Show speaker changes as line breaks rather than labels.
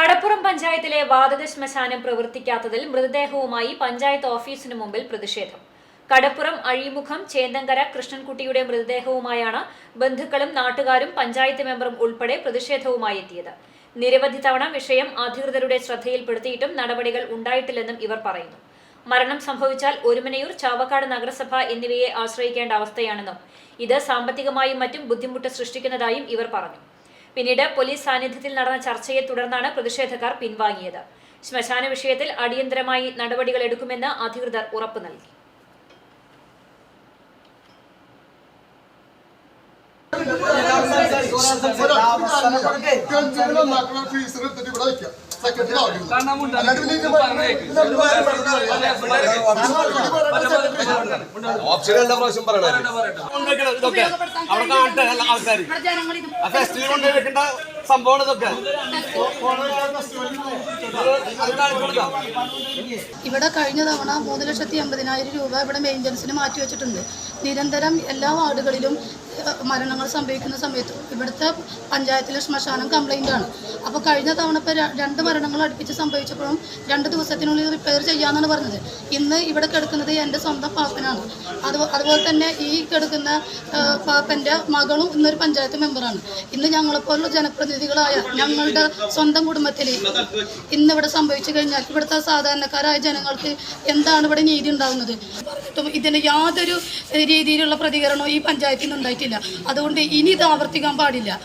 കടപ്പുറം പഞ്ചായത്തിലെ വാതക ശ്മശാനം പ്രവർത്തിക്കാത്തതിൽ മൃതദേഹവുമായി പഞ്ചായത്ത് ഓഫീസിനു മുമ്പിൽ പ്രതിഷേധം. കടപ്പുറം അഴിമുഖം ചേന്തങ്കര കൃഷ്ണൻകുട്ടിയുടെ മൃതദേഹവുമായാണ് ബന്ധുക്കളും നാട്ടുകാരും പഞ്ചായത്ത് മെമ്പറും ഉൾപ്പെടെ പ്രതിഷേധവുമായി എത്തിയത്. നിരവധി തവണ വിഷയം അധികൃതരുടെ ശ്രദ്ധയിൽപ്പെടുത്തിയിട്ടും നടപടികൾ ഉണ്ടായിട്ടില്ലെന്നും ഇവർ പറയുന്നു. മരണം സംഭവിച്ചാൽ ഒരുമനയൂർ ചാവക്കാട് നഗരസഭ എന്നിവയെ ആശ്രയിക്കേണ്ട അവസ്ഥയാണെന്നും ഇത് സാമ്പത്തികമായും മറ്റും ബുദ്ധിമുട്ട് സൃഷ്ടിക്കുന്നതായും ഇവർ പറഞ്ഞു. പിന്നീട് പോലീസ് സാന്നിധ്യത്തിൽ നടന്ന ചർച്ചയെ തുടർന്നാണ് പ്രതിഷേധക്കാർ പിൻവാങ്ങിയത്. ശ്മശാന വിഷയത്തിൽ അടിയന്തരമായി നടപടികൾ എടുക്കുമെന്ന് അധികൃതർ ഉറപ്പു നൽകി.
സെക്രട്ടറി
ഓപ്ഷൻ എല്ലാ പ്രാവശ്യം പറയണേ
കൊണ്ടുവെക്കണം ഇതൊക്കെ. അവിടെ കാണട്ടെ എല്ലാ ആൾക്കാർ ആ ഫെസ്റ്റിവൽ കൊണ്ടുപോയി വെക്കേണ്ട സംഭവമാണ് ഇതൊക്കെ.
ഇവിടെ കഴിഞ്ഞ തവണ മൂന്ന് ലക്ഷത്തി എൺപതിനായിരം രൂപ ഇവിടെ മെയിന്റനൻസിന് മാറ്റി വെച്ചിട്ടുണ്ട്. നിരന്തരം എല്ലാ വാർഡുകളിലും മരണങ്ങൾ സംഭവിക്കുന്ന സമയത്ത് ഇവിടുത്തെ പഞ്ചായത്തിലെ ശ്മശാനം കംപ്ലൈന്റ് ആണ്. അപ്പോൾ കഴിഞ്ഞ തവണ ഇപ്പോൾ രണ്ട് മരണങ്ങൾ അടുപ്പിച്ച് സംഭവിച്ചപ്പോഴും രണ്ട് ദിവസത്തിനുള്ളിൽ റിപ്പയർ ചെയ്യാമെന്നാണ് പറഞ്ഞത്. ഇന്ന് ഇവിടെ കിടക്കുന്നത് എന്റെ സ്വന്തം പാപ്പനാണ്. അത് അതുപോലെ തന്നെ ഈ കിടക്കുന്ന പാപ്പന്റെ മകളും ഇന്നൊരു പഞ്ചായത്ത് മെമ്പറാണ് ഇന്ന് ഞങ്ങളെപ്പോലുള്ള ജനപ്രതിനിധികളായ ഞങ്ങളുടെ സ്വന്തം കുടുംബത്തിൽ ഇന്നിവിടെ സംഭവിച്ചു കഴിഞ്ഞാൽ ഇവിടുത്തെ സാധാരണക്കാരായ ജനങ്ങൾക്ക് എന്താണ് ഇവിടെ നീതി ഉണ്ടാകുന്നത് ഇതിന് യാതൊരു രീതിയിലുള്ള പ്രതികരണവും ഈ പഞ്ചായത്തിൽ നിന്ന് ഉണ്ടായിട്ടില്ല. അതുകൊണ്ട് ഇനി ഇത് ആവർത്തിക്കാൻ പാടില്ല.